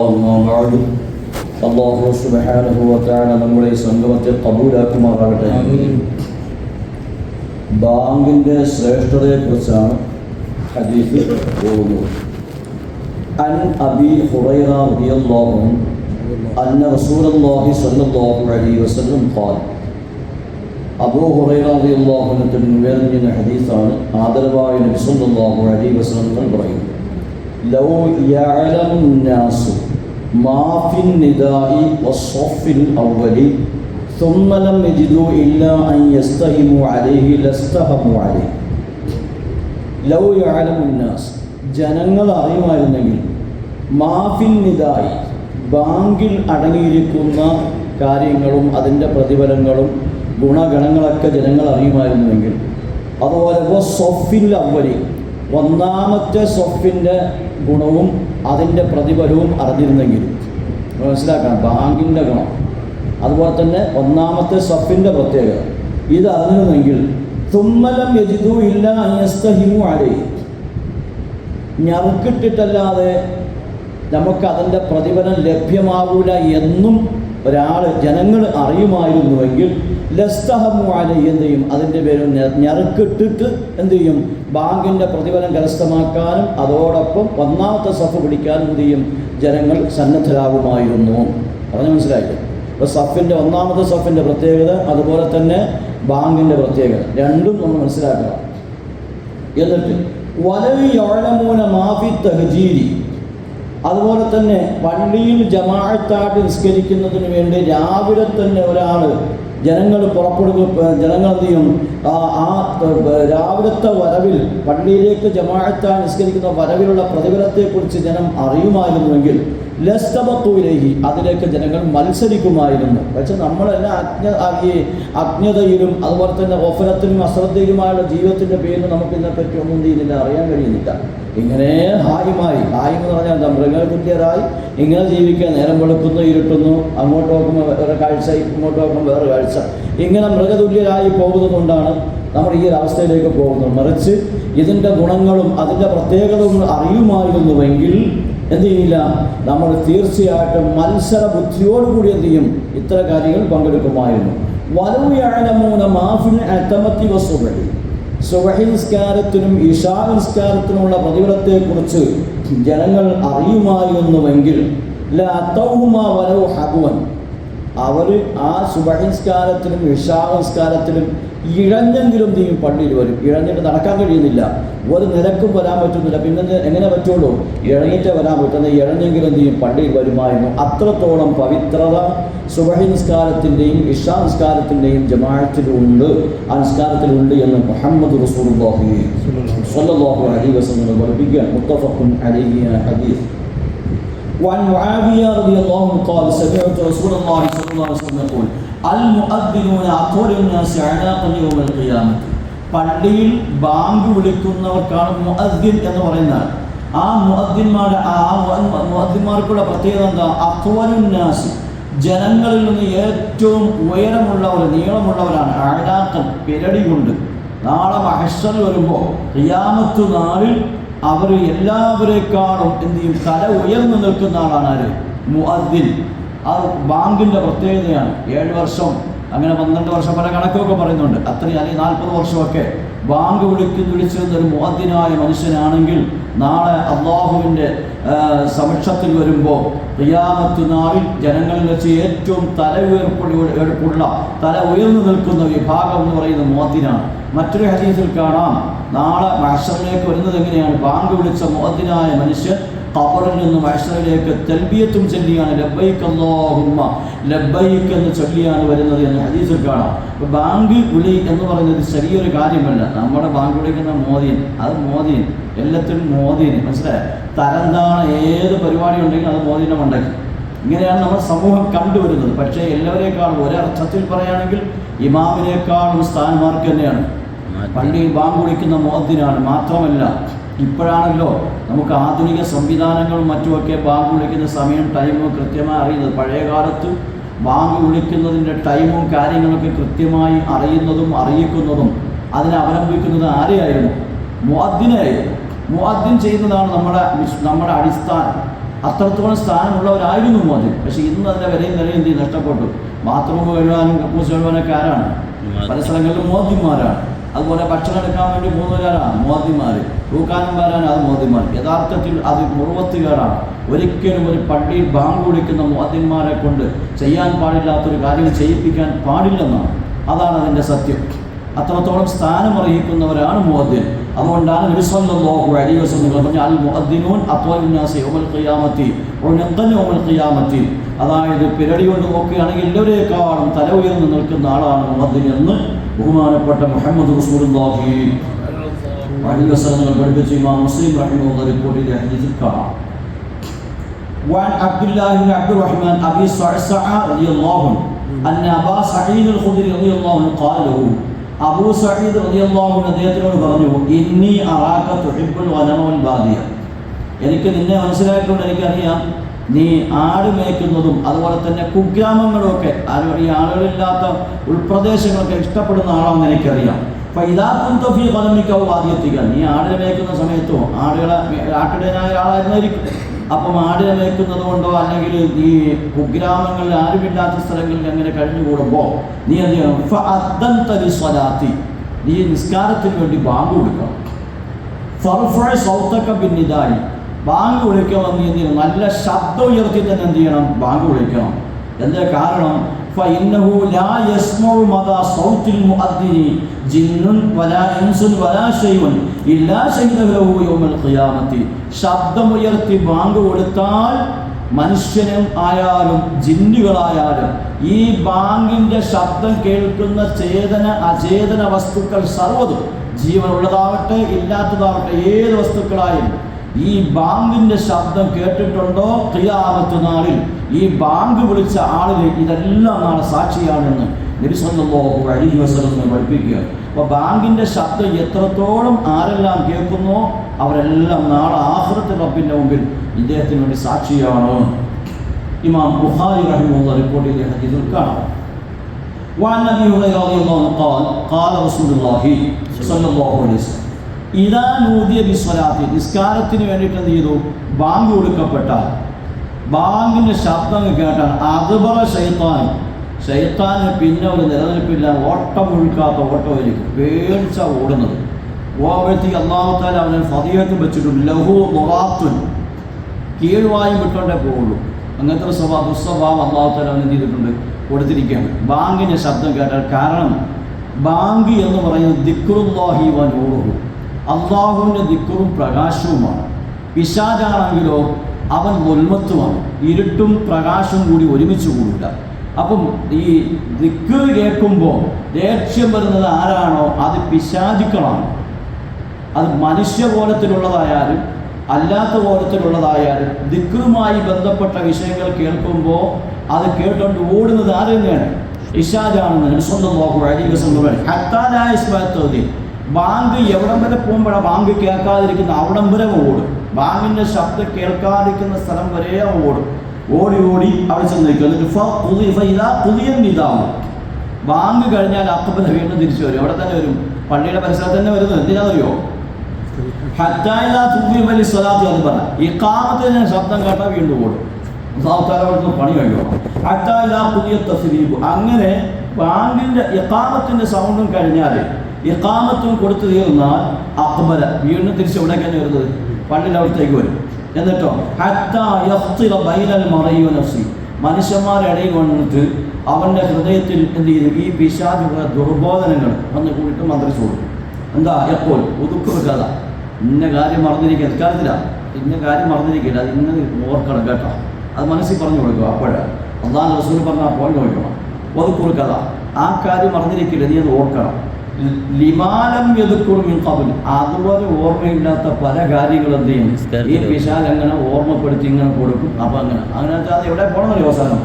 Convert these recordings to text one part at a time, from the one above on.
أما بعد അള്ളാഹു സുബ്ഹാനഹു വതആല നമ്മുടെ ഈ സംഗമത്തെ കബൂലാക്കുമാറാകട്ടെ ബാങ്കിൻ്റെ ശ്രേഷ്ഠതയെക്കുറിച്ചാണ് ഹദീസ് പോകുന്നത് അൻ അബി ഹുറൈറ റളിയല്ലാഹു അൻഹു അന്ന റസൂലുള്ളാഹി സ്വല്ലല്ലാഹു അലൈഹി വസല്ലം ഖാൽ അബൂ ഹുറൈറ റളിയല്ലാഹു അൻഹു നിവേദനം ചെയ്യുന്ന ഹദീസാണ് ആദരവായ നബി സല്ലല്ലാഹു അലൈഹി വസല്ലം തങ്ങൾ പറയുന്നത് ലൗ യഅലമു الناس ما في النداء والصف الأول ثم لم يجدوا إلا أن يستهموا عليه لاستهموا عليه ലൗ യഅലമു الناس ജനങ്ങൾ അറിയുമായിരുന്നെങ്കിൽ മാഫിൻ നിദായി ബാങ്കിൽ അടങ്ങിയിരിക്കുന്ന കാര്യങ്ങളും അതിൻ്റെ പ്രതിഫലങ്ങളും ഗുണഗണങ്ങളൊക്കെ ജനങ്ങൾ അറിയുമായിരുന്നുവെങ്കിൽ അതുപോലെ ഇപ്പോൾ സൊഫിൽ അവരി ഒന്നാമത്തെ സ്വപ്പിന്റെ ഗുണവും അതിന്റെ പ്രതിഫലവും അറിഞ്ഞിരുന്നെങ്കിൽ. മനസ്സിലാക്കണം ബാങ്കിന്റെ ഗുണം. അതുപോലെ തന്നെ ഒന്നാമത്തെ സ്വപ്പിന്റെ പ്രത്യേകത. ഇത് അറിഞ്ഞിരുന്നെങ്കിൽ തുമ്മലം യജിതു ഇല്ല അയസ്തഹിമു അലൈ. ഞറുക്കിട്ടിട്ടല്ലാതെ നമുക്ക് അതിന്റെ പ്രതിഫലം ലഭ്യമാകൂല എന്നും ഒരാൾ ജനങ്ങൾ അറിയുമായിരുന്നുവെങ്കിൽ ലസ്തഹമു അലൈ എന്ത് ചെയ്യും? അതിന്റെ പേര് ഞറുക്കിട്ടിട്ട് എന്ത് ചെയ്യും? ബാങ്കിന്റെ പ്രതിഫലം കരസ്ഥമാക്കാനും അതോടൊപ്പം ഒന്നാമത്തെ സഫ് പിടിക്കാനും എന്ത് ചെയ്യും? ജനങ്ങൾ സന്നദ്ധരാകുമായിരുന്നു. പറഞ്ഞു മനസ്സിലായില്ലേ? അപ്പോൾ സഫിന്റെ ഒന്നാമത്തെ സഫിന്റെ പ്രത്യേകത അതുപോലെ തന്നെ ബാങ്കിന്റെ പ്രത്യേകത. രണ്ടും നമ്മൾ മനസ്സിലാക്കുക എന്നിട്ട് വലവി മാഫി തഹജീരി. അതുപോലെ തന്നെ പള്ളിയിൽ ജമാഅത്തായിട്ട് നിസ്കരിക്കുന്നതിന് വേണ്ടി രാവിലെ തന്നെ ഒരാൾ ജനങ്ങൾ പുറപ്പെടുക ജനങ്ങൾ എന്ത് ചെയ്യും? ആ രാവിലത്തെ വരവിൽ പള്ളിയിലേക്ക് ജമാഴത്താൻ നിസ്കരിക്കുന്ന വരവിലുള്ള പ്രതിഫലത്തെക്കുറിച്ച് ജനം അറിയുമായിരുന്നുവെങ്കിൽ ലസ്തബത്തുവിലേഹി അതിലേക്ക് ജനങ്ങൾ മത്സരിക്കുമായിരുന്നു. പക്ഷെ നമ്മളെല്ലാം അജ്ഞ ഈ അജ്ഞതയിലും അതുപോലെ തന്നെ ഓഫനത്തിലും അശ്രദ്ധയിലുമായുള്ള ജീവിതത്തിന്റെ പേരിൽ നമുക്ക് ഇതിനെപ്പറ്റി ഒന്നും ചെയ്യുന്നില്ല അറിയാൻ കഴിയുന്നില്ല. ഇങ്ങനെ ഹായിമായി ഹായി എന്ന് പറഞ്ഞാൽ എന്താ മൃഗകുട്ടിയരായി ഇങ്ങനെ ജീവിക്കാൻ നേരം വെളുക്കുന്നു ഇരുട്ടുന്നു അങ്ങോട്ട് നോക്കുമ്പോൾ വേറെ കാഴ്ച ഇങ്ങോട്ട് നോക്കുമ്പോൾ വേറെ കാഴ്ച. ഇങ്ങനെ മൃഗതുല്യരായി പോകുന്നതുകൊണ്ടാണ് നമ്മൾ ഈ ഒരു അവസ്ഥയിലേക്ക് പോകുന്നത്. മറിച്ച് ഇതിന്റെ ഗുണങ്ങളും അതിന്റെ പ്രത്യേകതകളും അറിയുമായിരുന്നുവെങ്കിൽ എന്ത് ചെയ്യില്ല? നമ്മൾ തീർച്ചയായിട്ടും മത്സര ബുദ്ധിയോടുകൂടി എന്ത് ചെയ്യും? ഇത്തരം കാര്യങ്ങൾ പങ്കെടുക്കുമായിരുന്നു. വലവുയാഴമൂന മാഫിൻ അത്തമത്തി വസുബഹി സുബഹി. നിസ്കാരത്തിനും ഇഷാ നിസ്കാരത്തിനുമുള്ള ജനങ്ങൾ അറിയുമായിരുന്നുവെങ്കിൽ ലത്തൗഹുമാ വലവ് ഹബുവൻ. അവർ ആ സുബഹിസ്കാരത്തിലും ഇഷാസ്കാരത്തിലും ഇഴഞ്ഞെങ്കിലും നീ പള്ളിയിൽ വരും. ഇഴഞ്ഞിട്ട് നടക്കാൻ കഴിയുന്നില്ല. ഒരു നിരക്കും വരാൻ പറ്റുന്നില്ല. പിന്നെ എങ്ങനെ പറ്റുള്ളൂ? ഇഴഞ്ഞിട്ട് വരാൻ പറ്റുന്ന ഇഴഞ്ഞെങ്കിലും നീ പള്ളിയിൽ വരുമായിരുന്നു അത്രത്തോളം പവിത്രത സുബഹി നിസ്കാരത്തിന്റെയും ഇഷാ ജമാഅത്തിലുണ്ട്. ആ എന്ന് മുഹമ്മദ് റസൂലുള്ളാഹി സ്വല്ലല്ലാഹു അലി വസങ്ങൾ പഠിപ്പിക്കുകയാണ് മുത്തഫഖുൻ അലൈഹി ഹദീസ്. وعن معاوية رضي الله عنه قال سمعت رسول الله صلى الله عليه وسلم يقول المؤذنون أطول الناس عناقا يوم القيامة പള്ളിയിൽ ബാങ്ക് വിളിക്കുന്നവർക്കാണ് മുഅദ്ദിൻ എന്ന് പറയുന്നത് ആ മുഅദ്ദിന്മാരുടെ ആ മുഅദ്ദിന്മാർക്കുള്ള പ്രത്യേകത എന്താ അത്വലുന്നാസ് ജനങ്ങളിൽ നിന്ന് ഏറ്റവും ഉയരമുള്ളവർ നീളമുള്ളവരാണ് ആഴാക്കം പിരടി കൊണ്ട് നാളെ മഹഷർ വരുമ്പോൾ ഖിയാമത്ത് നാളിൽ അവർ എല്ലാവരെക്കാളും എന്ത് ചെയ്യും? തല ഉയർന്നു നിൽക്കുന്ന ആളാണ് ആര്? മുഅദ്ദിൻ. ആ ബാങ്കിന്റെ പ്രത്യേകതയാണ്. ഏഴ് വർഷം അങ്ങനെ പന്ത്രണ്ട് വർഷം പല കണക്കൊക്കെ പറയുന്നുണ്ട്. അത്രയും അല്ലെങ്കിൽ നാൽപ്പത് വർഷമൊക്കെ. ബാങ്ക് വിളിക്കുന്ന വിളിച്ചിരുന്ന ഒരു മുഅദ്ദിനായ മനുഷ്യനാണെങ്കിൽ നാളെ അള്ളാഹുവിന്റെ സമക്ഷത്തിൽ വരുമ്പോൾ റിയാമത്ത് നാളിൽ ജനങ്ങളിൽ വെച്ച് ഏറ്റവും തല ഉയർപ്പുള്ള തല ഉയർന്നു നിൽക്കുന്ന വിഭാഗം എന്ന് പറയുന്ന മുഅദ്ദിനാണ് മറ്റൊരു ഹദീസിൽ കാണാം. നാളെ മഹഷറിലേക്ക് വരുന്നത് എങ്ങനെയാണ്? ബാങ്ക് വിളിച്ച മുഅദ്ദിനായ മനുഷ്യൻ ഖബറിൽ നിന്ന് അഴ്സറിലേക്ക് തെൽബിയത്തും ചൊല്ലിയാണ്. ലബ്ബൈക്ക് അല്ലാഹുമ്മ ലബ്ബൈക്ക് എന്ന് ചൊല്ലിയാണ് വരുന്നത് എന്ന് ഹദീസിൽ കാണാം. അപ്പോൾ ബാങ്ക് വിളി എന്ന് പറയുന്നത് ചെറിയൊരു കാര്യമല്ല. നമ്മുടെ ബാങ്ക് വിളിക്കുന്ന മോദിയൻ അത് മോദിയൻ എല്ലാത്തിനും മോദിയൻ മനസ്സിലായ? തരംതാണ് ഏത് പരിപാടി ഉണ്ടെങ്കിലും അത് മോദിനെ മണ്ടയ്ക്ക്. ഇങ്ങനെയാണ് നമ്മുടെ സമൂഹം കണ്ടുവരുന്നത്. പക്ഷേ എല്ലാവരേക്കാളും ഒരർത്ഥത്തിൽ പറയുകയാണെങ്കിൽ ഇമാമിനേക്കാളും സ്ഥാനമാർക്ക് തന്നെയാണ്. പള്ളിയിൽ ബാങ്ക് വിളിക്കുന്ന മോദിനാണ് മാത്രമല്ല ഇപ്പോഴാണല്ലോ നമുക്ക് ആധുനിക സംവിധാനങ്ങളും മറ്റുമൊക്കെ ബാങ്ക് വിളിക്കുന്ന സമയം ടൈമും കൃത്യമായി അറിയുന്നത്. പഴയ കാലത്ത് ബാങ്ക് വിളിക്കുന്നതിന്റെ ടൈമും കാര്യങ്ങളൊക്കെ കൃത്യമായി അറിയുന്നതും അറിയിക്കുന്നതും അതിനെ അവലംബിക്കുന്നത് ആരെയായിരുന്നു? മുഅദ്ദിനായിരുന്നു മുഅദ്ദിൻ ചെയ്യുന്നതാണ് നമ്മുടെ നമ്മുടെ അടിസ്ഥാനം. അത്രത്തോളം സ്ഥാനമുള്ളവരായിരുന്നു മുഅദ്ദിൻ. പക്ഷേ ഇന്ന് അതിന്റെ വിലയും നിലയും എന്ത് നഷ്ടപ്പെട്ടു. ബാത്റൂം കഴുകാനും കക്കൂസ് കഴുകാനൊക്കെ ആരാണ്? പല സ്ഥലങ്ങളിലും മോദിമാരാണ് അതുപോലെ ഭക്ഷണം എടുക്കാൻ വേണ്ടി പോകുന്നവരാണ് മോദിമാർ തൂക്കാനും വരാൻ അത് മോദിമാർ യഥാർത്ഥത്തിൽ അത് മുറുവത്തുകാരാണ്. ഒരിക്കലും ഒരു പള്ളിയിൽ ബാങ്ക് വിളിക്കുന്ന മോദിന്മാരെ കൊണ്ട് ചെയ്യാൻ പാടില്ലാത്തൊരു കാര്യം ചെയ്യിപ്പിക്കാൻ പാടില്ലെന്നാണ്. അതാണ് അതിന്റെ സത്യം. അത്രത്തോളം സ്ഥാനം സ്ഥാനമർഹിക്കുന്നവരാണ് മോദ്യൻ. അതുകൊണ്ടാണ് നബി സല്ലല്ലാഹു അലൈഹി വസല്ലം പറഞ്ഞ അൽ മുഅദ്ദിനൂൻ ഖിയാമത്തി ഖിയാമത്തി. അതായത് പിരടി കൊണ്ട് നോക്കുകയാണെങ്കിൽ എല്ലാവരേക്കാളും തല ഉയർന്നു നിൽക്കുന്ന ആളാണ് മുഅദ്ദിൻ എന്ന് ബഹുമാനപ്പെട്ട മുഹമ്മദ് റസൂലുള്ളാഹി അലൈഹി വസല്ലം പഠിപ്പിച്ച ഇമാം മുസ്ലിം റഹിമഹുല്ലാഹ് റിപ്പോർട്ട് ചെയ്ത ഹദീസിൽ കാണാം وعن عبد الله بن عبد الرحمن ابي صعصع رضي الله عنه ان ابا سعيد الخدري رضي الله عنه قال له അബൂ സഈദ് റളിയല്ലാഹു അൻഹു അദ്ദേഹത്തിനോട് പറഞ്ഞു ഇന്നി അറാക തുഹിബ്ബുൽ ഗനമ വൽ ബാദിയ എനിക്ക് നിന്നെ മനസ്സിലായിക്കൊണ്ട് എനിക്കറിയാം നീ ആട് മേയ്ക്കുന്നതും അതുപോലെ തന്നെ കുഗ്രാമങ്ങളും ഒക്കെ ഈ ആളുകളില്ലാത്ത ഉൾപ്രദേശങ്ങളൊക്കെ ഇഷ്ടപ്പെടുന്ന ആളാണെന്ന് എനിക്കറിയാം. അപ്പോൾ ഇതാ കുന്തഫി കലമിക്കോ ആദ്യത്തിക്കാൻ നീ ആടിനെ മേയ്ക്കുന്ന സമയത്തോ ആടുകളെ ആട്ടിടനായ ഒരാളായിരുന്നായിരിക്കും. അപ്പം ആടിനെ മേയ്ക്കുന്നത് കൊണ്ടോ അല്ലെങ്കിൽ ഈ കുഗ്രാമങ്ങളിൽ ആരുമില്ലാത്ത സ്ഥലങ്ങളിൽ അങ്ങനെ കഴിഞ്ഞുകൂടുമ്പോൾ നീ എന്ത് ചെയ്യണം? സ്വലാത്തി. നീ നിസ്കാരത്തിന് വേണ്ടി ബാങ്ക് കൊടുക്കണം. ഫർഫഴ സൗത്തക്ക പിന്നിതായി ബാങ്ക് വിളിക്കണം നീ എന്ത് ചെയ്യണം നല്ല ശബ്ദം ഉയർത്തി തന്നെ എന്ത് ചെയ്യണം ബാങ്ക് വിളിക്കണം എന്താ കാരണം فإنه لا يسمع مدى صوت المؤذن جن ولا إنس ولا شيء إلا شهد له يوم القيامة ശബ്ദമുയർത്തി ബാങ്ക് കൊടുത്താൽ മനുഷ്യനും ആയാലും ജിന്നുകളായാലും ഈ ബാങ്കിന്റെ ശബ്ദം കേൾക്കുന്ന ചേതന അചേതന വസ്തുക്കൾ സർവ്വതും ജീവനുള്ളതാവട്ടെ ഇല്ലാത്തതാവട്ടെ ഏത് വസ്തുക്കളായും ഈ ബാങ്കിന്റെ ശബ്ദം കേട്ടിട്ടുണ്ടോ ക്രിയാമത്ത് നാളിൽ ഈ ബാങ്ക് വിളിച്ച ആളുകൾ ഇതെല്ലാം നാളെ സാക്ഷിയാണെന്ന് നബിസല്ലാഹു അലൈഹി വസല്ലം പഠിപ്പിക്കുക അപ്പോൾ ബാങ്കിന്റെ ശബ്ദം എത്രത്തോളം ആരെല്ലാം കേൾക്കുന്നോ അവരെല്ലാം നാളെ ആഹ്റത്ത് റബ്ബിന്റെ മുമ്പിൽ ഇദ്ദേഹത്തിന് വേണ്ടി സാക്ഷിയാണ് ഇമാം ബുഖാരി റഹിമുള്ള റിപ്പോർട്ട് ചെയ്ത ഹദീസിൽ കാണാം وعن ابي هريره رضي الله عنه قال قال رسول الله صلى الله عليه وسلم ഇതാ നൂതിയ ബിസ്വലാത്തി നിസ്കാരത്തിന് വേണ്ടിയിട്ട് എന്ത് ചെയ്തു? ബാങ്ക് കൊടുക്കപ്പെട്ടാൽ ബാങ്കിന്റെ ശബ്ദം കേട്ടാൽ അതുപോലെ ശൈത്താൻ. ശൈത്താന് പിന്നെ ഒരു നിലനിൽപ്പില്ല. ഓട്ടം ഒഴുക്കാത്ത ഓട്ടമായിരിക്കും. പേടിച്ച ഓടുന്നത്. ഓടുമ്പോഴത്തേക്ക് അള്ളാഹത്താൽ അവനെ ഫതിയത്ത് വെച്ചിട്ടുണ്ട്. ലഹു മൊറാത്തുൻ. കീഴ്വായും വിട്ടോണ്ടേ പോവുള്ളൂ. അങ്ങനത്തെ ഒരു സ്വഭാവ ദുസ്വഭാവം അള്ളാഹത്താൽ അവൻ എന്ത് ചെയ്തിട്ടുണ്ട്? കൊടുത്തിരിക്കുകയാണ്. ബാങ്കിന്റെ ശബ്ദം കേട്ടാൽ കാരണം ബാങ്ക് എന്ന് പറയുന്നത് ദിക്റുല്ലാഹി നൂറുഹു. അള്ളാഹുവിന്റെ ദിക്കറും പ്രകാശവുമാണ്. പിശാചാണെങ്കിലോ അവൻ മുൽമത്തുമാണ് ഇരുട്ടും പ്രകാശവും കൂടി ഒരുമിച്ച് കൂടില്ല അപ്പം ഈ ദിക്ക് കേൾക്കുമ്പോൾ ദേഷ്യം വരുന്നത് ആരാണോ? അത് പിശാചുക്കളാണ്. അത് മനുഷ്യ കോലത്തിലുള്ളതായാലും അല്ലാത്ത കോലത്തിലുള്ളതായാലും ദിക്കുമായി ബന്ധപ്പെട്ട വിഷയങ്ങൾ കേൾക്കുമ്പോൾ അത് കേട്ടുകൊണ്ട് ഓടുന്നത് ആരെന്നെയാണ് ഇഷാജാണെന്ന് സ്വന്തം നോക്കുക അരികസംഭവം ബാങ്ക് എവിടം വരെ പോകുമ്പോഴാണ് ബാങ്ക് കേൾക്കാതിരിക്കുന്ന അവിടം വരെ ഓടും. ബാങ്കിന്റെ ശബ്ദം കേൾക്കാതിരിക്കുന്ന സ്ഥലം വരെ ഓടും. ഓടി ഓടി അവിടെ ചെന്ന് നിൽക്കും എന്നിട്ട് ബാങ്ക് കഴിഞ്ഞാൽ അക്കപ്പന വീണ്ടും തിരിച്ചു വരും. അവിടെ തന്നെ വരും. പള്ളിയുടെ പരിസരത്ത് തന്നെ വരുന്നത് എന്തിനാണെന്നറിയോ? ഈ ശബ്ദം കേട്ടാൽ വീണ്ടും ഓടും. പണി തസ്രീബ് അങ്ങനെ ബാങ്കിന്റെ എക്കാമത്തിന്റെ സൗണ്ടും കഴിഞ്ഞാൽ ഇക്കാമത്തും കൊടുത്തു തീർന്നാൽ അക്ബല വീണ്ടും തിരിച്ച് എവിടേക്കാണ് വരുന്നത്? പണ്ടിന്റെ അവിടത്തേക്ക് വരും. എന്നിട്ടോ ഹത്താ മനുഷ്യന്മാരുടെ ഇടയിൽ വന്നിട്ട് അവന്റെ ഹൃദയത്തിൽ എന്ത് ചെയ്തു? ഈ പിശാചുള്ള ദുർബോധനങ്ങൾ വന്ന് കൂടിയിട്ട് മന്ത്രിച്ചു കൊടുക്കും. എന്താ? എപ്പോൾ? ഒതുക്കു വെക്കാതെ. ഇന്ന കാര്യം മറന്നിരിക്കുക കാര്യത്തില്ല ഇന്ന കാര്യം മറന്നിരിക്കില്ല അത് ഇന്ന് ഓർക്കണം കേട്ടോ. അത് മനസ്സിൽ പറഞ്ഞു കൊടുക്കുക അപ്പോഴാണ് അള്ളാഹ് റസൂൽ പറഞ്ഞാൽ പോയിന്റ് കൊടുക്കണം ഒതുക്കുക കഥ ആ കാര്യം മറന്നിരിക്കില്ല നീ അത് ഓർക്കണം. ലിമാലം എതുക്കുറുമിൻ കബൽ അതുപോലെ ഓർമ്മയില്ലാത്ത പല കാര്യങ്ങളും എന്ത് ചെയ്യും? ഈ വിശാൽ അങ്ങനെ ഓർമ്മപ്പെടുത്തി ഇങ്ങനെ കൊടുക്കും. അപ്പൊ അങ്ങനെ. അങ്ങനെ വെച്ചാൽ അത് എവിടെ പോകണമെന്നറിയോ അവസാനം?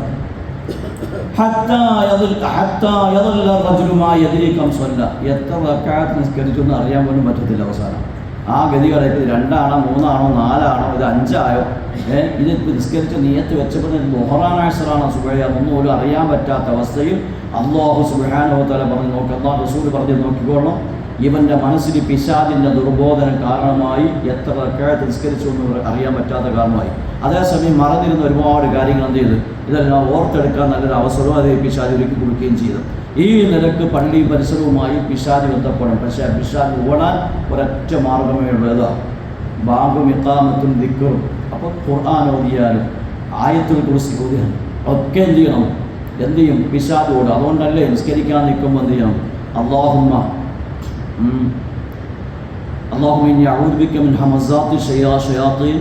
എത്ര നിസ്കരിച്ചു എന്ന് അറിയാൻ പോലും പറ്റത്തില്ല അവസാനം. ആ ഗതികളായിട്ട് രണ്ടാണോ മൂന്നാണോ നാലാണോ ഇത് അഞ്ചായോ? ഇത് നിസ്കരിച്ച നീയത്ത് വെച്ചപ്പോൾ ആഴ്സറാണ് സുബൈയ ഒന്നും ഒരു അറിയാൻ പറ്റാത്ത അവസ്ഥയിൽ അള്ളാഹു സുബാനോ തല പറഞ്ഞ് നോക്കി അള്ളാഹ് റസൂൽ പറഞ്ഞ് നോക്കിക്കോളണം. ഇവന്റെ മനസ്സിൽ പിശാദിന്റെ ദുർബോധനം കാരണമായി എത്ര കേട്ട് നിസ്കരിച്ചു എന്ന് അറിയാൻ പറ്റാത്ത കാരണമായി. അതേസമയം മറന്നിരുന്ന ഒരുപാട് കാര്യങ്ങൾ എന്ത് ചെയ്തു? ഇതെല്ലാം ഓർത്തെടുക്കാൻ നല്ലൊരു അവസരവും അതേ പിശാദി ഒരുക്കി കൊടുക്കുകയും ചെയ്തു. ഈ നിലയ്ക്ക് പള്ളി പരിസരവുമായി പിശാദി ബന്ധപ്പെടും പക്ഷേ പിശാദി ഓടാൻ ഒരൊറ്റ മാർഗമേ ഉള്ളതാണ് ബാബും ഇക്കാമത്തും ദിക്കറും അപ്പോൾ ഖുർആൻ ഓതിയാലും ആയത്തുൽ കുറിച്ച് ഓതിയാലും ഒക്കെ എന്ത് ചെയ്യണം എന്ത് ചെയ്യും പിശാദ് ഓടും അതുകൊണ്ടല്ലേ നിസ്കരിക്കാൻ നിൽക്കുമ്പോൾ എന്ത് ചെയ്യണം അള്ളാഹുമ്മ اللهم إني أعوذ بك من همزات الشياطين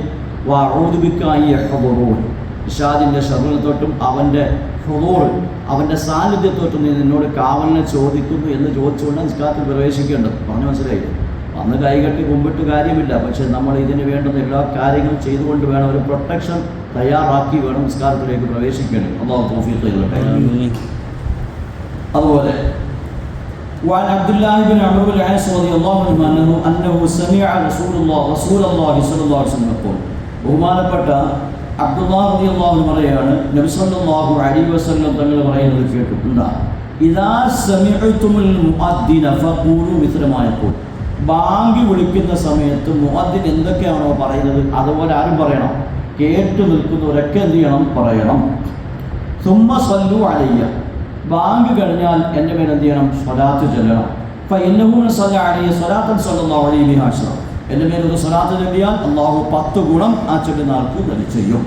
وأعوذ بك أن يحضرون ഇഷാദിൻ്റെ ഷറിനെ തൊട്ടും അവൻ്റെ ഹുദൂർ അവൻ്റെ സാന്നിധ്യത്തോട്ടും നീ നിന്നോട് കാവലിനെ ചോദിക്കുന്നു എന്ന് ചോദിച്ചുകൊണ്ട് നിസ്കാരത്തിൽ പ്രവേശിക്കേണ്ടത് പറഞ്ഞു മനസ്സിലായില്ലേ അന്ന് കൈകെട്ടി കുമ്പിട്ട് കാര്യമില്ല പക്ഷെ നമ്മൾ ഇതിന് വേണ്ടുന്ന എല്ലാ കാര്യങ്ങളും ചെയ്തുകൊണ്ട് വേണം ഒരു പ്രൊട്ടക്ഷൻ തയ്യാറാക്കി വേണം നിസ്കാരത്തിലേക്ക് പ്രവേശിക്കേണ്ടത് അള്ളാഹു തോഫീത്ത് ചെയ്യട്ടെ അതുപോലെ وعن عبد الله بن عمرو بن العاص رضي الله عنه انه انه سمع رسول الله رسول الله صلى الله عليه وسلم يقول ബഹുമാനപ്പെട്ട അബ്ദുല്ലാഹ് റളിയല്ലാഹു അൻഹു പറയാണ് നബി സല്ലല്ലാഹു അലൈഹി വസല്ലം തങ്ങൾ പറയുന്നത് കേട്ടു എന്താ ഇദാ സമിഅതുമുൽ മുഅദ്ദിന ഫഖൂലു മിസ്ല മാ യഖൂൽ ബാങ്ക് വിളിക്കുന്ന സമയത്ത് മുഅദ്ദിൻ എന്തൊക്കെയാണോ പറയുന്നത് അതുപോലെ ആരും പറയണം. കേട്ടു നിൽക്കുന്നവരൊക്കെ എന്ത് ചെയ്യണം? പറയണം. സുമ്മ സ്വല്ലു അലയ്യ. ബാങ്ക് കഴിഞ്ഞാൽ എന്റെ മേൽ എന്ത് ചെയ്യണം? സ്വലാത്ത് ചെല്ലണം. അപ്പം എന്നഹൂന സല അലയ്യ സ്വലാത്തൻ സല്ലല്ലാഹു അലൈഹി വസല്ലം. എന്റെ മേൽ ഒരു സ്വലാത്ത് ചൊല്ലിയാൽ അള്ളാഹു പത്ത് ഗുണം ആ ചൊല്ലുന്ന തന്നെ ചെയ്യും.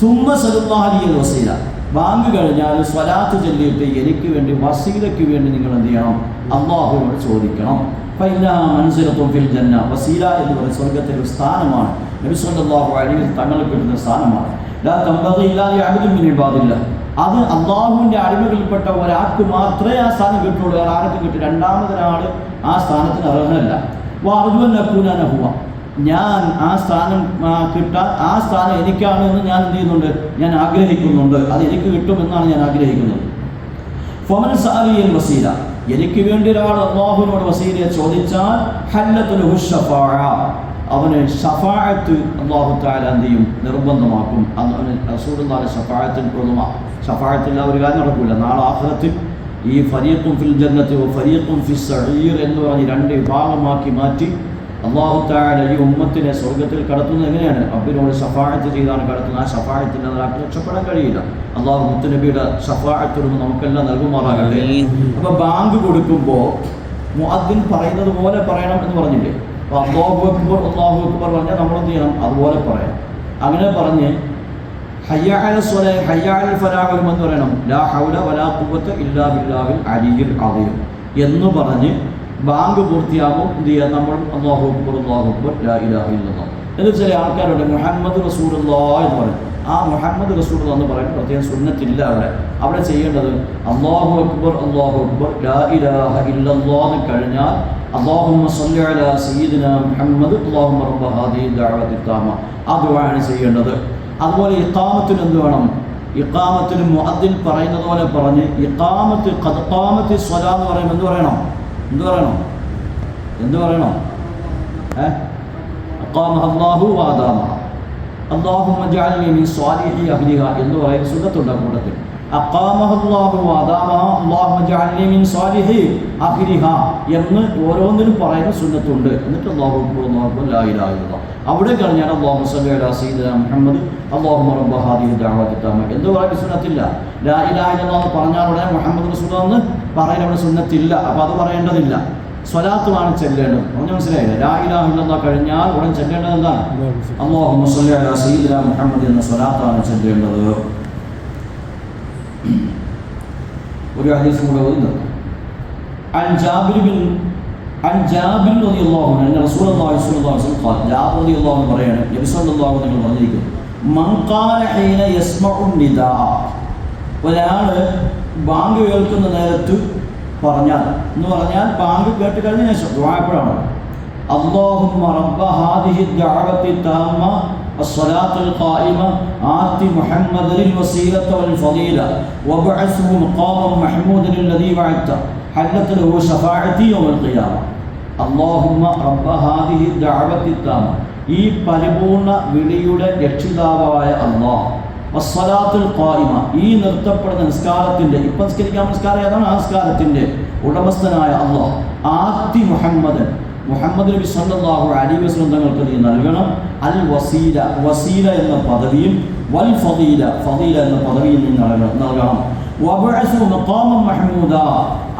സുമ്മ സ്വലുന്നാലിയ വസീല. ബാങ്ക് കഴിഞ്ഞാൽ സ്വലാത്ത് ചൊല്ലിയിട്ട് എനിക്ക് വേണ്ടി വസീലയ്ക്ക് വേണ്ടി നിങ്ങൾ എന്ത് ചെയ്യണം? അള്ളാഹുവിനോട് ചോദിക്കണം. ഫിൽ ജന്ന വസീല എന്ന് പറയുന്ന സ്വർഗത്തിലെ ഒരു സ്ഥാനമാണ്. നബി സല്ലല്ലാഹു അലൈഹി തങ്ങൾക്ക് കിട്ടുന്ന സ്ഥാനമാണ്. ലാ തമ്പതി ഇല്ലാതെ അബിദും മിൻ ഇബാദില്ല. അത് അള്ളാഹുവിന്റെ അടിമകളിൽപ്പെട്ട ഒരാൾക്ക് മാത്രമേ ആ സ്ഥാനം കിട്ടുള്ളൂ. വേറെ ആർക്ക് കിട്ടും രണ്ടാമതൊരാൾ ആ സ്ഥാനത്തിന് അർഹനല്ല. വാർജുവൻ നഹുവ ഞാൻ ആ സ്ഥാനം കിട്ടാൻ ആ സ്ഥാനം എനിക്കാണ് എന്ന് ഞാൻ എന്ത് ചെയ്യുന്നുണ്ട്? ഞാൻ ആഗ്രഹിക്കുന്നുണ്ട്. അത് എനിക്ക് കിട്ടുമെന്നാണ് ഞാൻ ആഗ്രഹിക്കുന്നത്. ഫമൻ സാലിയൻ വസീല. എനിക്ക് വേണ്ടി ഒരാൾ അള്ളാഹുവിനോട് വസീലിയെ ചോദിച്ചാൽ അവന് ഷഫാഅത്ത് അള്ളാഹു താല എന്ത് ചെയ്യും? നിർബന്ധമാക്കും. അന്ന് അവന് റസൂലുള്ളാഹിന്റെ ഷഫാഅത്തിൽ പ്രഥമ ഷഫാഅത്തിൽ ഒരു കാര്യം നടക്കില്ല നാളെ ആഹ്ലത്തിൽ ഈ ഫരീഖും ഫിൽ ജന്നത്തി ഫരീഖും ഫിൽ സഹീർ എന്ന് പറഞ്ഞ് രണ്ട് വിഭാഗമാക്കി മാറ്റി അള്ളാഹു താല ഈ ഉമ്മത്തിനെ സ്വർഗത്തിൽ കടത്തുന്നത് എങ്ങനെയാണ്? അബ്ബിനോട് ഷഫാഴത്ത് ചെയ്താണ് കടത്തുന്നത്. ആ ഷഫാഴത്തിന്റെ ഒരാൾക്ക് രക്ഷപ്പെടാൻ കഴിയില്ല. അള്ളാഹു മുത്തുനബിയുടെ ഷഫാഴത്തൊന്ന് നമുക്കെല്ലാം നൽകുമാറാകട്ടെ? അപ്പോൾ ബാങ്ക് കൊടുക്കുമ്പോൾ മുഅദ്ദിൻ പറയുന്നത് പോലെ പറയണം എന്ന് പറഞ്ഞില്ലേ? അപ്പോൾ അള്ളാഹു അക്ബർ അള്ളാഹു അക്ബർ പറഞ്ഞാൽ നമ്മൾ എന്ത് ചെയ്യണം? അതുപോലെ പറയണം അങ്ങനെ പറഞ്ഞ് ഹയ്യാൽ സ്വല ഹയ്യാൽ ഫലാഹുലും എന്ന് പറയണം. ലാ ഹൗല വലാ ഖുവത്ത ഇല്ലാ ബില്ലാഹിൽ അലിയിൽ അദീം എന്ന് പറഞ്ഞ് ബാങ്ക് പൂർത്തിയാകും എന്ത് ചെയ്യുക നമ്മൾ അള്ളാഹു അക്ബർ അള്ളാഹു അക്ബർ ലാ ഇലാഹ ഇല്ലല്ലാഹ്. എന്ന് ചില ആൾക്കാരുണ്ട് മുഹമ്മദ് റസൂലുള്ളാ എന്ന് പറയും. ആ മുഹമ്മദ് റസൂൽ എന്ന് പറയുന്നത് പ്രത്യേകം സുന്നത്തില്ല അവിടെ. അവിടെ ചെയ്യേണ്ടത് അള്ളാഹു അക്ബർ അള്ളാഹു അക്ബർ ലാ ഇലാഹ ഇല്ലല്ലാഹ് കഴിഞ്ഞാൽ അള്ളാഹുമ്മ സല്ലി അലാ സയ്യിദിന മുഹമ്മദ് റബ്ബ ഹാദിഹി ദഅവത്തി താമ ആ ദുആണ് ചെയ്യേണ്ടത്. അതുപോലെ ഇഖാമത്തിന് എന്ത് വേണം? ഇഖാമത്തിന് മുഅദ്ദിൻ പറയുന്നത് പോലെ പറഞ്ഞ് ഇഖാമത്ത് ഖദ്ഖാമത്തി സ്വല എന്ന് പറയുമ്പോൾ എന്ത് പറയണം? എന്ത് പറയണം? എന്ത് പറയണം? ഏഹ് അള്ളാഹു അല്ലാഹു എന്ന് പറയുന്ന സുന്നത്തുണ്ട് ആ കൂട്ടത്തിൽ. എന്ന് ഓരോന്നിനും പറയുന്ന സുന്നത്തുണ്ട്. എന്നിട്ട് ഇലാഹ ഇല്ലല്ലാഹ് അവിടെ കഴിഞ്ഞാൽ അള്ളാഹു മുഹമ്മദ് താമ എന്ന് പറയുന്ന സുന്നത്തില്ല. ലാ ഇലാഹ ഇല്ലല്ലാഹ് പറഞ്ഞാൽ ഉടനെ മുഹമ്മദ് റസൂൽ എന്ന് പറയാൻ അവിടെ സുന്നത്തില്ല. അപ്പോൾ അത് പറയേണ്ടതില്ല. സ്വലാത്തുമാണ് ചെല്ലേണ്ടത് പറഞ്ഞു മനസ്സിലായില്ലേ ലാ ഇലാഹ ഇല്ലല്ലാഹ് കഴിഞ്ഞാൽ ഉടൻ ചെല്ലേണ്ടത് എന്താണ് അല്ലാഹുമ്മ സല്ലി അലാ സയ്യിദിന മുഹമ്മദ് എന്ന സ്വലാത്താണ് ചെല്ലേണ്ടത് ഒരു ഹദീസ് കൂടെ ഓതുന്നത് عن جابر بن عن جابر رضي الله عنه أن رسول الله صلى الله عليه وسلم قال جابر رضي الله عنه പറയാണ് നബി സല്ലല്ലാഹു അലൈഹി വസല്ലം പറഞ്ഞിരിക്കുന്നു മൻ ഖാല ഹീന യസ്മഉ നിദാ ഒരാൾ ബാങ്ക് കേൾക്കുന്ന നേരത്ത് പറഞ്ഞാൽ എന്ന് പറഞ്ഞാൽ ബാങ്ക് കേട്ട് കഴിഞ്ഞ ശേഷം ദുആ اللهم رب هذه الدعوة التامة الصلاة القائمة آت محمد الوسيلة والفضيلة وابعثه مقاما محمودا الذي وعدته حلت له شفاعتي يوم القيامة اللهم رب هذه الدعوة التامة ഈ പരിപൂർണ വിളിയുടെ രക്ഷിതാവായ അള്ളാഹ് വസ്സലാത്തുൽ ഖായിമ. ഈ നിർത്തപ്പെടുന്ന നിസ്കാരത്തിന്റെ ഇപ്പം നിസ്കരിക്കാൻ നിസ്കാരം ഏതാണ്? ആ ഉടമസ്ഥനായ അള്ളാഹ് ആദ്യ മുഹമ്മദൻ. മുഹമ്മദ് നബി സല്ലാഹു അലൈഹി വസല്ലം തങ്ങൾക്ക് നീ നൽകണം? അൽ വസീല വസീല എന്ന പദവിയും വൽ ഫതീല ഫതീല എന്ന പദവിയും നീ നൽകണം.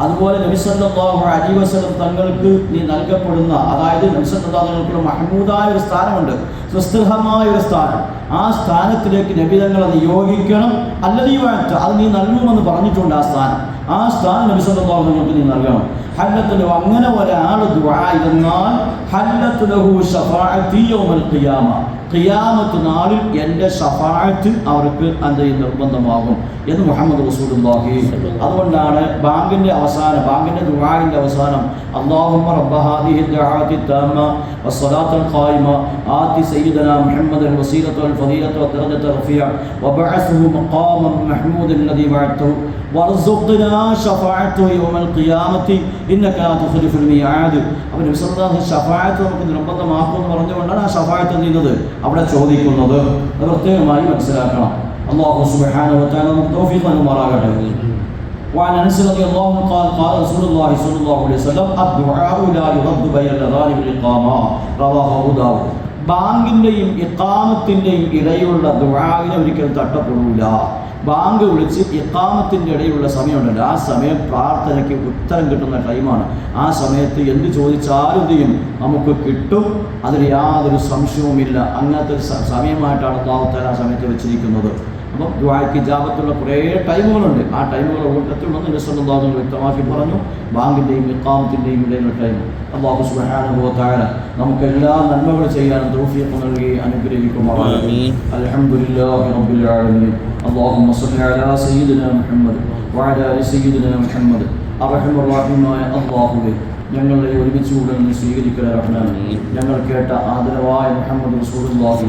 അതുപോലെ നബി സല്ലല്ലാഹു അലൈഹി വസല്ലം തങ്ങൾക്ക് നീ നൽകപ്പെടുന്ന അതായത് നബി സല്ലല്ലാഹു തങ്ങൾക്ക് മഹ്മൂദായ ഒരു സ്ഥാനമുണ്ട്. സുസ്ഥിരമായ ഒരു സ്ഥാനം. ആ സ്ഥാനത്തിലേക്ക് നബി തങ്ങളെ നിയോഗിക്കണം അല്ലതീ വേണ്ട അത് നീ നൽകുമെന്ന് പറഞ്ഞിട്ടുണ്ട് ആ സ്ഥാനം. ആ സ്ഥാനം നബി സല്ലല്ലാഹു തങ്ങൾക്ക് നീ നൽകണം. ഹല്ലത്തുലഹു അങ്ങനെ ഒരാൾ ദുആ ഇരുന്നാൽ ഹല്ലത്തുലഹു ഷഫാഅത്തി യൗമൽ ഖിയാമ. ഖിയാമത്ത് നാളിൽ എന്റെ ഷഫാഅത്ത് അവർക്ക് ചെയ്യും നിർബന്ധമാകും എന്ന് മുഹമ്മദ് റസൂലുള്ളാഹി അതുകൊണ്ടാണ് ബാങ്കിന്റെ അവസാനം ബാങ്കിന്റെ ദുബായിന്റെ അവസാനം അല്ലാഹുമ്മ റബ്ബ ഹാദിഹി ദുആഅത്തി താമ വസ്സലാത്തുൽ ഖായിമ ആതി സയ്യിദന മുഹമ്മദൻ വസീലത്തുൽ الفضيلة والدرجة الرفيعة وبعثه مقاما محمودا الذي بعثته وارزقنا شفاعته يوم القيامة إنك لا تخلف الميعاد അപ്പോൾ നബി സല്ലല്ലാഹു അലൈഹി ഷഫാഅത്ത് നമുക്ക് നിർബന്ധമാക്കുമെന്ന് പറഞ്ഞുകൊണ്ടാണ് ആ ഷഫാഅത്ത് ചെയ്യുന്നത് അവിടെ ചോദിക്കുന്നത് അത് പ്രത്യേകമായി മനസ്സിലാക്കണം അള്ളാഹു സുബ്ഹാനഹു വ തആല നമുക്ക് തൗഫീഖ് നൽകുമാറാകട്ടെ وعن انس رضي الله عنه قال قال رسول الله صلى الله عليه وسلم الدعاء لا يرد بين الاذان والاقامه رواه ابو داود ബാങ്കിൻ്റെയും ഇക്കാമത്തിൻ്റെയും ഇടയിലുള്ള ദുആവിനെ ഒരിക്കലും തട്ടപ്പെടില്ല ബാങ്ക് വിളിച്ച് ഇക്കാമത്തിൻ്റെ ഇടയിലുള്ള സമയമുണ്ടല്ലോ ആ സമയം പ്രാർത്ഥനയ്ക്ക് ഉത്തരം കിട്ടുന്ന ടൈമാണ് ആ സമയത്ത് എന്ത് ചോദിച്ചാലും എന്ത് ചെയ്യും നമുക്ക് കിട്ടും അതിൽ യാതൊരു സംശയവുമില്ല അങ്ങനത്തെ ഒരു സ- സമയമായിട്ടാണ് അള്ളാഹുത്താല ആ സമയത്ത് വെച്ചിരിക്കുന്നത് അപ്പം ദ്വായ്ക്ക് ജാപത്തുള്ള കുറേ ടൈമുകളുണ്ട് ആ ടൈമുകൾ കൂട്ടത്തിലുള്ളത് നിസ്സല്ലാഹുങ്ങൾ വ്യക്തമാക്കി പറഞ്ഞു ബാങ്കിൻ്റെയും ഇക്കാമത്തിൻ്റെയും ഇടയിലുള്ള ടൈം അള്ളാഹു സുബഹാനുഭവത്തായ നമുക്ക് എല്ലാ നന്മകൾ ചെയ്യാനും തൗഫീഖ് നൽകി അനുഗ്രഹിക്കുമാറാകട്ടെ ആമീൻ. അൽഹംദുലില്ലാഹി റബ്ബിൽ ആലമീൻ اللهم صل على سيدنا محمد وعلى ال سيدنا محمد അർഹമ റഹീമായ അല്ലാഹുവേ ഞങ്ങളെ ഒരുമിച്ച് കൂടെ നീ സ്വീകരിക്കണം ഞങ്ങൾ കേട്ട ആദരവായ മുഹമ്മദ് റസൂലുള്ളാഹി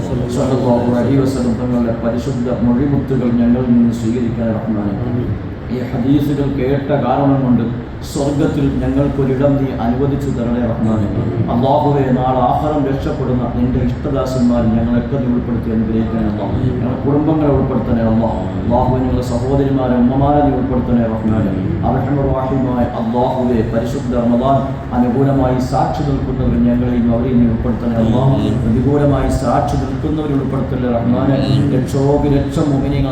അലൈഹി വസല്ലം തങ്ങളുടെ പരിശുദ്ധ മൊഴിമുത്തുകൾ ഞങ്ങളിൽ നിന്ന് സ്വീകരിക്കാൻ ഈ ഹദീസുകൾ കേട്ട കാരണം കൊണ്ട് സ്വർഗത്തിൽ ഞങ്ങൾക്കൊരിടം നീ അനുവദിച്ചു തരണേ റഹ്മാനെ. അള്ളാഹുവെ നാളെ ആഹാരം രക്ഷപ്പെടുന്ന നിന്റെ ഇഷ്ടദാസന്മാർ ഞങ്ങളൊക്കെ നീ ഉൾപ്പെടുത്തി അനുഗ്രഹിക്കണേ അമ്മ ഞങ്ങളുടെ കുടുംബങ്ങളെ ഉൾപ്പെടുത്തണേ അമ്മ അള്ളാഹുവെ ഞങ്ങളുടെ സഹോദരിമാരെ ഉമ്മമാരെ നീ ഉൾപ്പെടുത്തണേ റഹ്മാനെ. വാഹിമായ അള്ളാഹുവെ പരിശുദ്ധ റമദാൻ അനുകൂലമായി സാക്ഷി നിൽക്കുന്നവർ ഞങ്ങളെയും അവരെയും നീ ഉൾപ്പെടുത്തണേ അമ്മ പ്രതികൂലമായി സാക്ഷി നിൽക്കുന്നവരെ ഉൾപ്പെടുത്തല്ലേ റഹ്മാനെ. ലക്ഷോപി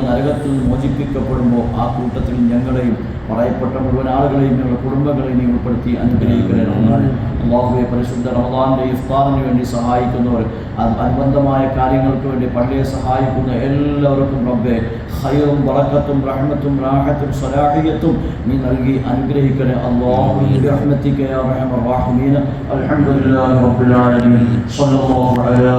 നരകത്തിൽ മോചിപ്പിക്കപ്പെടുമ്പോൾ ആ കൂട്ടത്തിൽ ഞങ്ങളെയും പറയപ്പെട്ട മുഴുവൻ ആളുകളെയും ഞങ്ങൾ കുടുംബങ്ങളെയും നീ ഉൾപ്പെടുത്തി അനുഗ്രഹിക്കണമെന്നാണ് അള്ളാഹുബെ പരിശുദ്ധ റമദാന്റെ ഇഫ്താറിന് വേണ്ടി സഹായിക്കുന്നവർ അനുബന്ധമായ കാര്യങ്ങൾക്ക് വേണ്ടി പള്ളിയെ സഹായിക്കുന്ന എല്ലാവർക്കും റബ്ബെ ഹൈറും വറക്കത്തും റഹ്മത്തും റാഹത്തും സ്വരാഹിയത്തും നീ നൽകി അനുഗ്രഹിക്കണേ. അള്ളാഹുബിക്ക്